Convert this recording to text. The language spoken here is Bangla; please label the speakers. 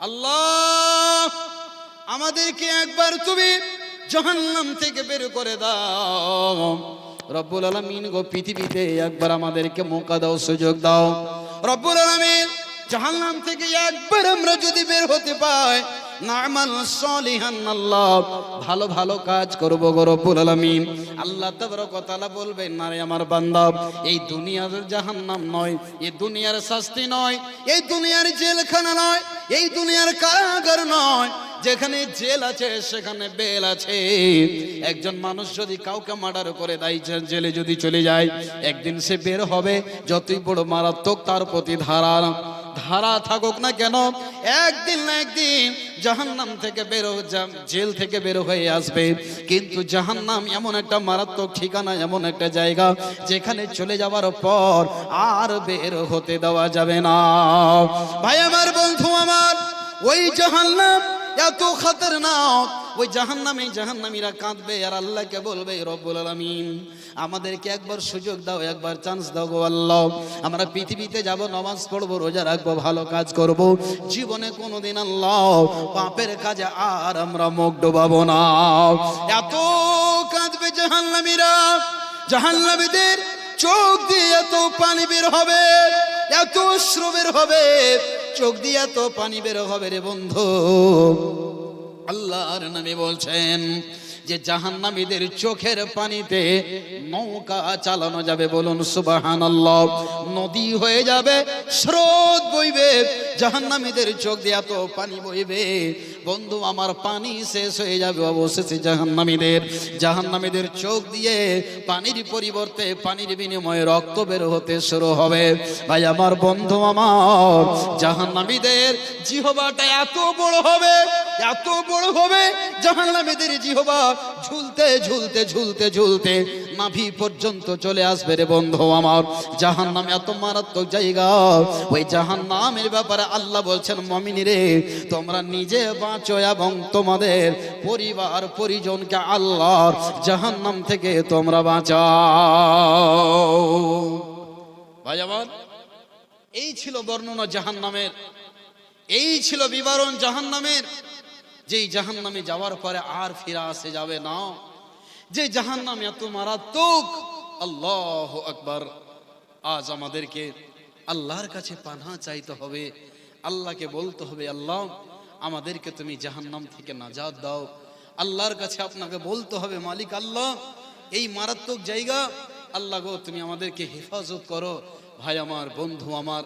Speaker 1: আল্লাহ, আমাদেরকে একবার তুমি জাহান্নাম থেকে বের করে দাও। রব্বুল আলামিন গো, পৃথিবীতে একবার আমাদেরকে মৌকা দাও, সুযোগ দাও। রব্বুল আলামিন, জাহান্নাম থেকে একবার আমরা যদি বের হতে পাই নামাল সলিহান, আল্লাহ, ভালো ভালো কাজ করব গো রব্বুল আলামিন। আল্লাহ তাবারক তাআলা বলবেন না রে আমার বান্দা, এই দুনিয়ার জাহান্নাম নয় এই দুনিয়ার শাস্তি নয়, এই দুনিয়ার জেলখানা নয়, এই দুনিয়ার কারাগার নয়, যেখানে জেল আছে, সেখানে বেল আছে। একজন মানুষ যদি কাউকে মার্ডার করে দেয় জেলে যদি চলে যায়, একদিন সে বের হবে, যতই বড় মারাত্মক তার প্রতি ধারা ধারা থাকুক না কেন, একদিন না একদিন জাহান্নাম থেকে বেরো জেল থেকে বের হয়ে আসবে। কিন্তু জাহান্নাম এমন একটা মারাত্মক ঠিকানা, এমন একটা জায়গা যেখানে চলে যাওয়ার পর আর বের হতে দেওয়া যাবে না। ভাই আমার বন্ধু আমার, ওই জাহান্নাম এত খতরনাক ওই জাহান্নামে জাহান্নামীরা কাঁদবে আর আল্লাহকে বলবে রব্বুল আলামিন, আমাদেরকে একবার সুযোগ দাও, একবার চান্স দাও গো আল্লাহ। আমরা পৃথিবীতে যাব, নমাজ পড়ব, রোজা রাখব, ভালো কাজ করব। জীবনে কোনোদিন আল্লাহ পাপের কাজে আর আমরা মুখ ডোবাবো না। এত কাঁদবে জাহান্নামীরা। জাহান্নামীদের চোখ দিয়ে এত পানি বের হবে, এত অশ্রু বের হবে। চোখ দিয়ে এত পানি বের হবে রে বন্ধু। আল্লাহর নামে বলছেন যে জাহান্নামীদের চোখের পানিতে নৌকা চালানো যাবে বলুন সুবাহান নদী হয়ে যাবে, স্রোত বইবে, জাহান্নামীদের চোখ দিয়ে এত পানি বইবে। বন্ধু, আমার পানি শেষ হয়ে যাবে অবশেষে জাহান্নামীদের। জাহান্নামীদের চোখ দিয়ে পানির পরিবর্তে পানির বিনিময়ে রক্ত বের হতে শুরু হবে। ভাই, আমার বন্ধু, আমার জাহান্নামীদের জিহবাটা এত বড় হবে এত বড় হবে? জাহান্নামীদের জিহবা ঝুলতে ঝুলতে ঝুলতে ঝুলতে নাভি পর্যন্ত চলে আসবে রে বন্ধু আমার। জাহান্নাম এত মারাত্মক জায়গা। ওই জাহান্নামের ব্যাপারে আল্লাহ বলছেন, মমিনী রে, তোমরা নিজে বাঁচো এবং তোমাদের পরিবার, পরিজনকে আল্লাহর জাহান্নাম থেকে তোমরা বাঁচাও। ভাই আমার, এই ছিল বর্ণনা জাহান্নামের। এই ছিল বিবরণ জাহান্নামের। যেই জাহান্নামে যাওয়ার পরে আর ফিরা আসে যাবে না। যে জাহান্নাম এত মারাত্মক, আল্লাহ আকবার। আজ আমাদেরকে আল্লাহর কাছে পানা চাইতে হবে, আল্লাহকে বলতে হবে, আল্লাহ, আমাদেরকে তুমি জাহান্নাম থেকে নাজাদ দাও। আল্লাহর কাছে আপনাকে বলতে হবে, মালিক আল্লাহ, এই মারাত্মক জায়গা, আল্লাহ গো, তুমি আমাদেরকে হেফাজত করো। ভাই আমার, বন্ধু আমার